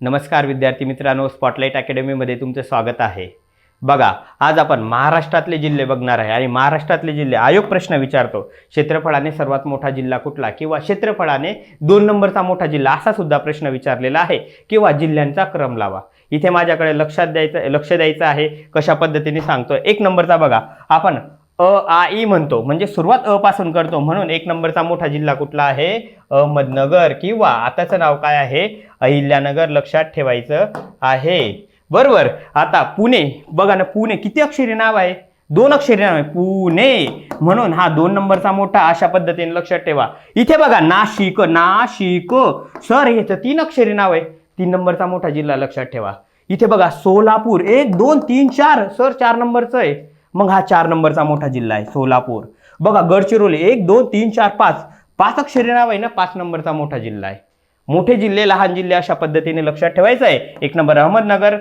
नमस्कार विद्यार्थी मित्रांनो स्पॉटलाईट अकॅडमीमध्ये तुमचं स्वागत आहे. बघा आज आपण महाराष्ट्रातले जिल्हे बघणार आहे आणि महाराष्ट्रातले जिल्हे आयोग प्रश्न विचारतो. क्षेत्रफळाने सर्वात मोठा जिल्हा कुठला किंवा क्षेत्रफळाने दोन नंबरचा मोठा जिल्हा असा सुद्धा प्रश्न विचारलेला आहे किंवा जिल्ह्यांचा क्रम लावा. इथे माझ्याकडे लक्षात द्यायचं लक्ष द्यायचं आहे कशा पद्धतीने सांगतो एक नंबरचा बघा आपण अ आ ई म्हणतो. म्हणजे सुरुवात अ पासून करतो म्हणून एक नंबरचा मोठा जिल्हा कुठला आहे? अहमदनगर किंवा आताचं नाव काय आहे? अहिल्यानगर लक्षात ठेवायचं आहे. बरोबर. आता पुणे बघा ना पुणे किती अक्षरी नाव आहे? दोन अक्षरी नाव आहे. पुणे. म्हणून हा दोन नंबरचा मोठा अशा पद्धतीने लक्षात ठेवा. इथे बघा नाशिक नाशिक. सर ह्याचं तीन अक्षरी नाव आहे. तीन नंबरचा मोठा जिल्हा लक्षात ठेवा. इथे बघा सोलापूर. एक दोन तीन चार. सर चार नंबरचं आहे. मग हा चार नंबरचा मोठा जिल्हा आहे सोलापूर. बघा गडचिरोली एक दोन तीन चार पाच. पाच अक्षरी नाव आहे ना पाच नंबरचा मोठा जिल्हा आहे. मोठे जिल्हे लहान जिल्हे अशा पद्धतीने लक्षात ठेवायचं आहे. एक नंबर अहमदनगर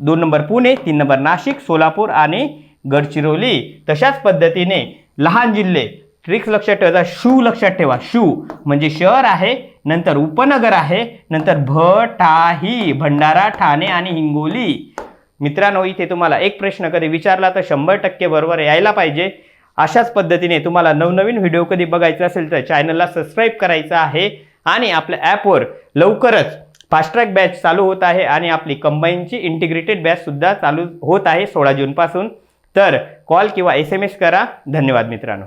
दोन नंबर पुणे तीन नंबर नाशिक सोलापूर आणि गडचिरोली. तशाच पद्धतीने लहान जिल्हे ट्रिक्स लक्षात ठेवायचा शू लक्षात ठेवा. शू म्हणजे शहर आहे नंतर उपनगर आहे नंतर भटाही भंडारा ठाणे आणि हिंगोली. मित्रांनो इथे तुम्हाला एक प्रश्न कधी विचारला तर शंभर टक्के बरोबर यायला पाहिजे. अशाच पद्धतीने तुम्हाला नवनवीन व्हिडिओ कधी बघायचा असेल तर चॅनलला सबस्क्राईब करायचं आहे. आणि आपल्या ॲपवर लवकरच फास्ट ट्रॅक बॅच चालू होत आहे आणि आपली कंबाईनची इंटिग्रेटेड बॅचसुद्धा चालू होत आहे सोळा जूनपासून. तर कॉल किंवा एस एम एस करा. धन्यवाद मित्रांनो.